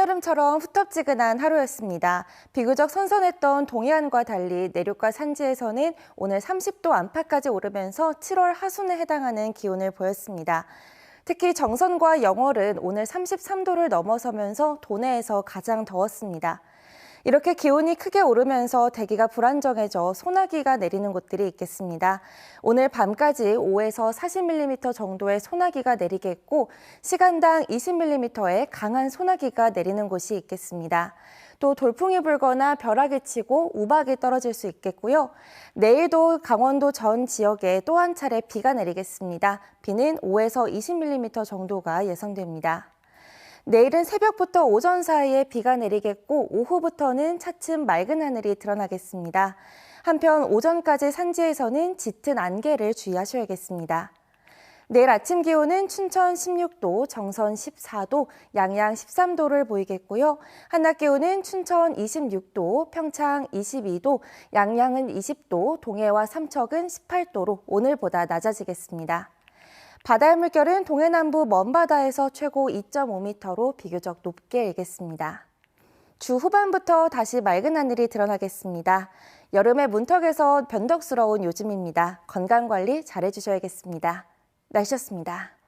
한여름처럼 후텁지근한 하루였습니다. 비교적 선선했던 동해안과 달리 내륙과 산지에서는 오늘 30도 안팎까지 오르면서 7월 하순에 해당하는 기온을 보였습니다. 특히 정선과 영월은 오늘 33도를 넘어서면서 도내에서 가장 더웠습니다. 이렇게 기온이 크게 오르면서 대기가 불안정해져 소나기가 내리는 곳들이 있겠습니다. 오늘 밤까지 5에서 40mm 정도의 소나기가 내리겠고 시간당 20mm의 강한 소나기가 내리는 곳이 있겠습니다. 또 돌풍이 불거나 벼락이 치고 우박이 떨어질 수 있겠고요. 내일도 강원도 전 지역에 또 한 차례 비가 내리겠습니다. 비는 5에서 20mm 정도가 예상됩니다. 내일은 새벽부터 오전 사이에 비가 내리겠고 오후부터는 차츰 맑은 하늘이 드러나겠습니다. 한편 오전까지 산지에서는 짙은 안개를 주의하셔야겠습니다. 내일 아침 기온은 춘천 16도, 정선 14도, 양양 13도를 보이겠고요. 한낮 기온은 춘천 26도, 평창 22도, 양양은 20도, 동해와 삼척은 18도로 오늘보다 낮아지겠습니다. 바다의 물결은 동해남부 먼바다에서 최고 2.5m로 비교적 높게 일겠습니다. 주 후반부터 다시 맑은 하늘이 드러나겠습니다. 여름의 문턱에서 변덕스러운 요즘입니다. 건강관리 잘해주셔야겠습니다. 날씨였습니다.